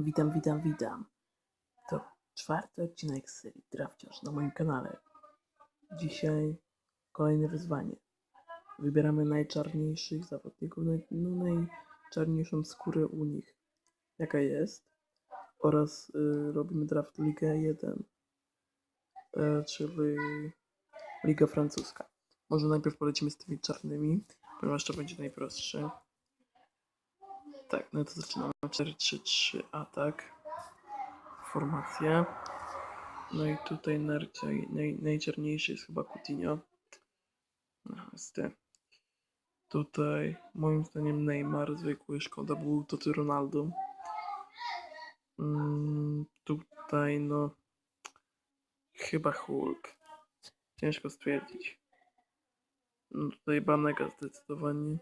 Witam, witam, witam. To czwarty odcinek z serii Drafciarz na moim kanale. Dzisiaj kolejne wyzwanie. Wybieramy najczarniejszych zawodników, naj, no, najczarniejszą skórę u nich, jaka jest. Oraz y, robimy draft Ligę 1, y, czyli Liga Francuska. Może najpierw polecimy z tymi czarnymi, ponieważ to będzie najprostsze. Tak, no to zaczynamy 4-3-3 atak. Formacja. No i tutaj najczar- naj, najczarniejszy jest chyba Coutinho. No, niestety. Tutaj moim zdaniem Neymar zwykły, szkoda był to ty Ronaldo. Mm, tutaj no chyba Hulk. Ciężko stwierdzić. No tutaj Banega zdecydowanie.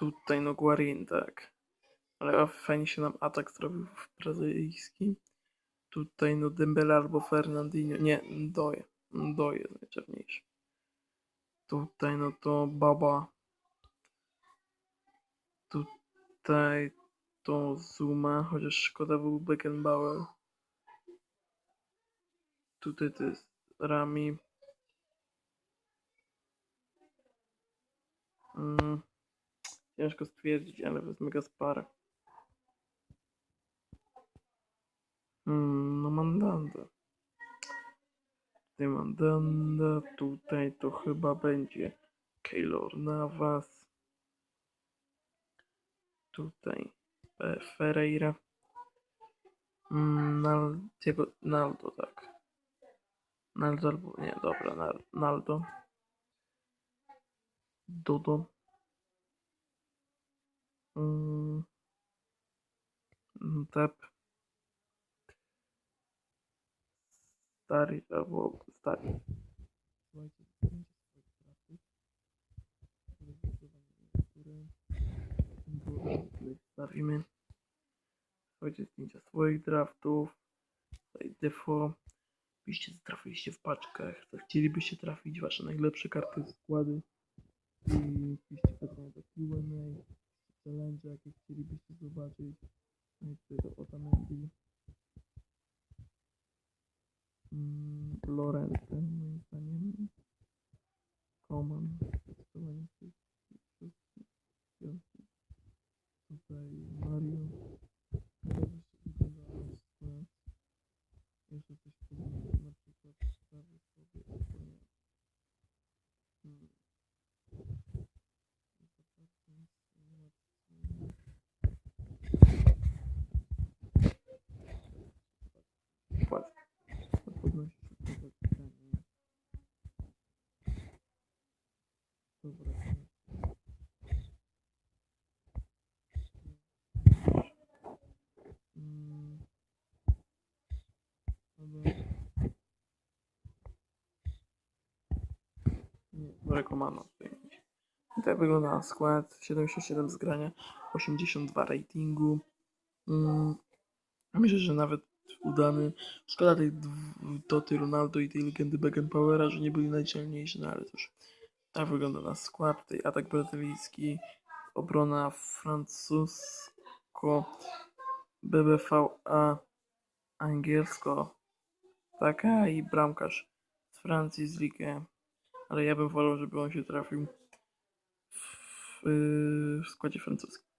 Tutaj no Guarin, tak. Ale fajnie się nam atak zrobił w brazylijski. Tutaj no Dembele albo Fernandinho. Nie, Ndoye. Ndoye jest najczarniejszy. Tutaj no to Baba. Tutaj to Zuma, chociaż szkoda był Beckenbauer. Tutaj to jest Rami. Mm. Ciężko stwierdzić, ale wezmę Gaspara. Hmm, no Mandanda. Tutaj Mandanda, tutaj to chyba będzie Keylor Navas. Tutaj e, Ferreira. Mm, Nal, Diego, Naldo, tak. Naldo albo, nie, dobra, Nal, Naldo. Dodo. Mm. Tep. Stary albo stary. Wstawimy. Słuchajcie, zdjęcia swoich draftów. Tutaj defo. Byście trafiliście w paczkach. To chcielibyście trafić wasze najlepsze karty składy. I piszcie pytania do Q&A challenge, jakie chcielibyście zobaczyć. No i tutaj to Otamendi. Mm, Lorente, moim zdaniem. Coman, zdecydowanie z tych wszystkich piątych. Tutaj Mario. Dobrze się wygląda skład. Jeszcze coś podobnego, na przykład sprawy sobie osłonię. Hmm. Skład. To podnosi szybko pytanie. Mama tutaj mieć. I tak wygląda skład. 77 zgrania, 82 ratingu. Mm. Myślę, że nawet udany. Szkoda tej Toty Ronaldo i tej legendy Beckenbauera, że nie byli najsilniejsi, no ale cóż. Tak wygląda nasz skład. Atak brazylijski, obrona francusko, BBVA angielsko, taka i bramkarz z Francji z Ligue. Ale ja bym wolał, żeby on się trafił w, w składzie francuskim.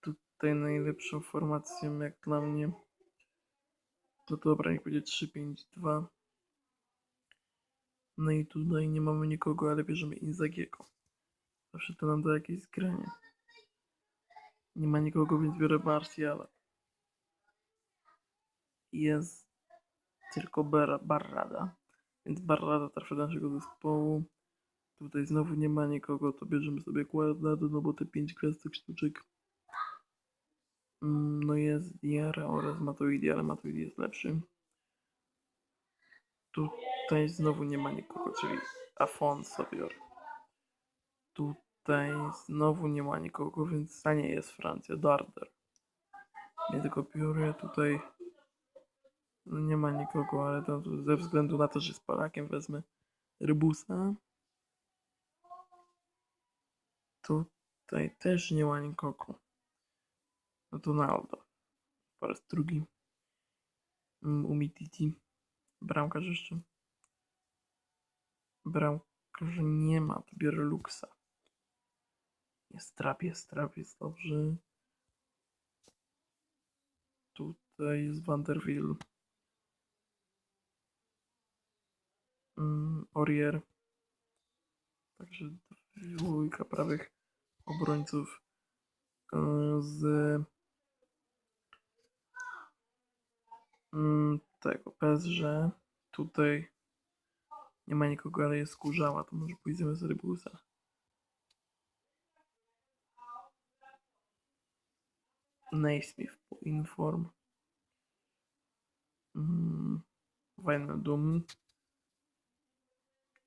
Tutaj najlepszą formacją jak dla mnie to dobra, niech będzie 3-5-2. No i tutaj nie mamy nikogo, ale bierzemy Inzagiego. Zawsze to nam da jakieś zgranie. Nie ma nikogo, więc biorę Martiala. Jest tylko Bar Barrada. Więc Barrada trafia do naszego zespołu. Tutaj znowu nie ma nikogo, to bierzemy sobie Guardado, no bo te 5 gwiazdek sztuczek. Mm, No jest Diarra oraz Matuidi, ale Matuidi jest lepszy. Tutaj znowu nie ma nikogo, czyli Afonso biorę. Tutaj znowu nie ma nikogo, więc a nie jest Francja, Darder. Nie tylko biorę tutaj. No nie ma nikogo, ale to ze względu na to, że z Polakiem wezmę Rybusa. Tutaj też nie ma nikogo. No Ronaldo. Po raz drugi. Mm, Umtiti. Bramkarz jeszcze. Bramkarz nie ma. To biorę Luxa. Jest trap, jest trap, jest dobrze. Tutaj jest Vanderbilt. Mm, Orier. Także dwójka prawych obrońców e, z mm, tego PSG. Tutaj nie ma nikogo, ale jest kurzała, to może pójdziemy z Rybusa. Naismith inform. Mm, Wijnaldum.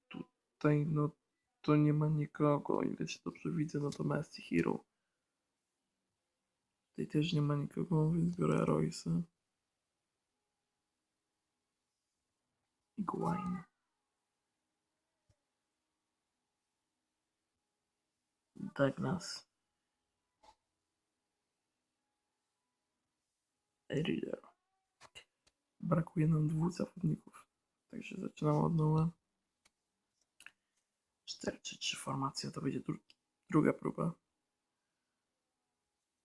Tutaj no to nie ma nikogo, ile się dobrze widzę, no to Messi Hero. Tutaj też nie ma nikogo, więc biorę Royce. Iguain. Douglas. Reader. Brakuje nam dwóch zawodników, także zaczynamy od nowa. 4-3-3 formacja to będzie dru druga próba.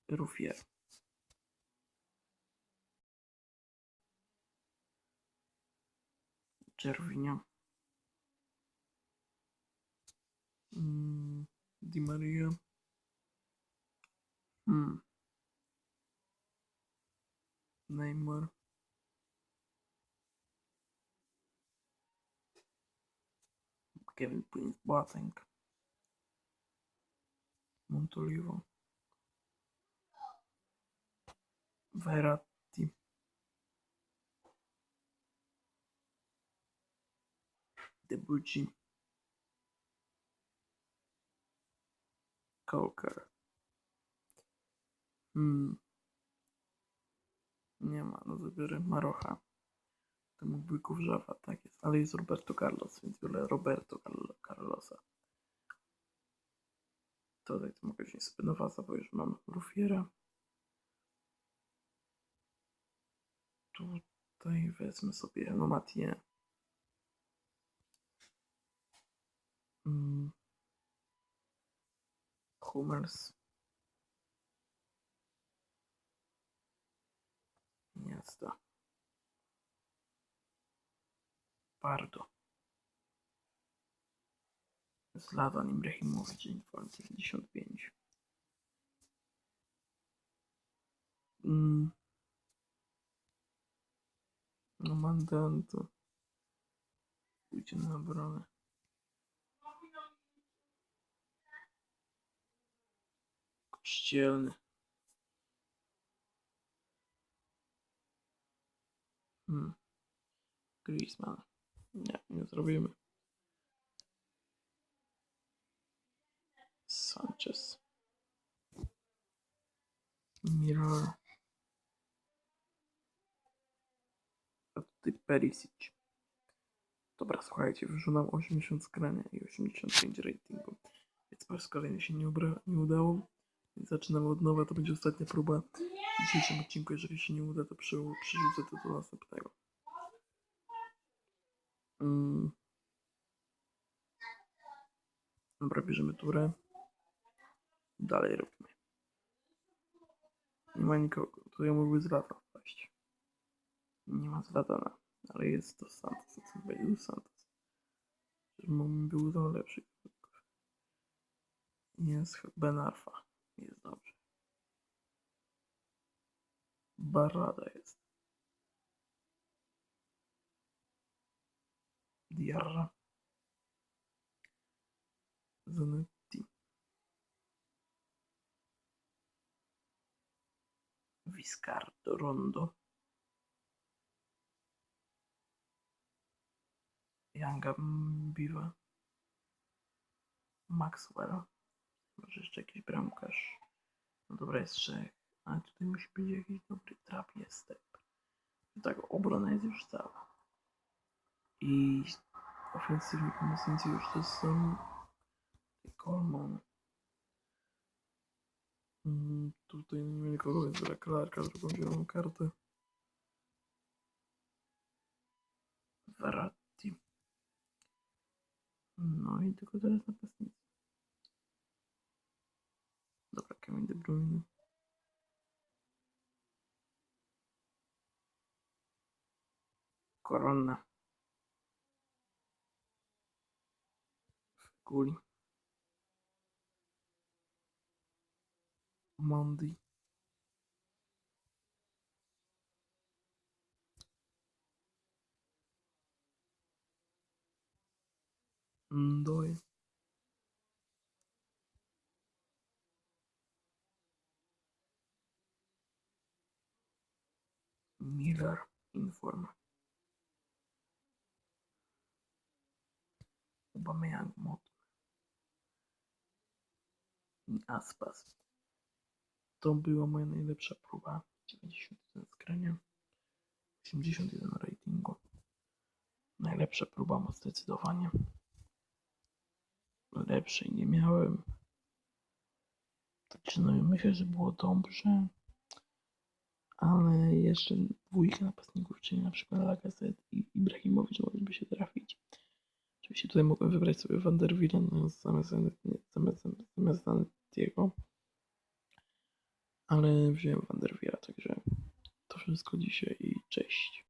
Rufier. Czerwinia. Mm, Di Maria. Hmm. Neymar. Kevin Prince Boateng. Montolivo. Verratti. Debucci. Coker. Hmm. Nie ma, no zabiorę Marocha. To mógłby Kurzawa, tak jest. Ale jest Roberto Carlos, więc biorę Roberto Carlo- Carlosa. Tutaj to mogę wziąć sobie Nowasa, bo już mam Rufiera. Tutaj wezmę sobie no Matie. Mm. Hummels. Jazda. Pardo. Zlatan Ibrahimowicz, Inform 95. Mm. No mandanto. Pójdzie na obronę. Kościelny. Hmm. Griezmann. Nie, nie zrobimy. Sanchez. Mirror. A tutaj Perisic. Dobra, słuchajcie, wyrzucam 80 skrania i 85 ratingu. Więc po raz kolejny się nie, nie udało. Zaczynamy od nowa, to będzie ostatnia próba w dzisiejszym odcinku. Jeżeli się nie uda, to przy- przerzucę to do następnego. Mm. Dobra, bierzemy turę. Dalej robimy. Nie ma nikogo. To ja mógłby z lata wpaść. Nie ma Zlatana, ale jest to Santos. Co będzie Santos? Żeby był to lepszy. Jest Ben Arfa. Jest dobrze. Barada jest. Diarra. Zanetti. Viscardo Rondo. Yanga Biwa. Maxwell. Może jeszcze jakiś bramkarz. No dobra, jest trzech. Ale tutaj musi być jakiś dobry trap jest. Tak, tak obrona jest już cała. I ofensywni pomocnicy już to są Coleman. Tutaj nie ma nikogo, więc biorę Clarka, drugą zieloną kartę. Verratti. No i tylko teraz napastnicy. praticamente bruni corona. Culi mondi Dove? Miller Informa. Aubameyang Mod. I Aspas. To była moja najlepsza próba. 91 skrania. 81 ratingu. Najlepsza próba, bo zdecydowanie. Lepszej nie miałem. Także no myślę, że było dobrze. Ale jeszcze dwójka napastników, czyli na przykład Lacazette i Ibrahimowicz mogliby się trafić. Oczywiście tutaj mogłem wybrać sobie Van der Wielen no, zamiast, zamiast, zamiast Zanettiego. Ale wziąłem Van der Wiela, także to wszystko dzisiaj i cześć.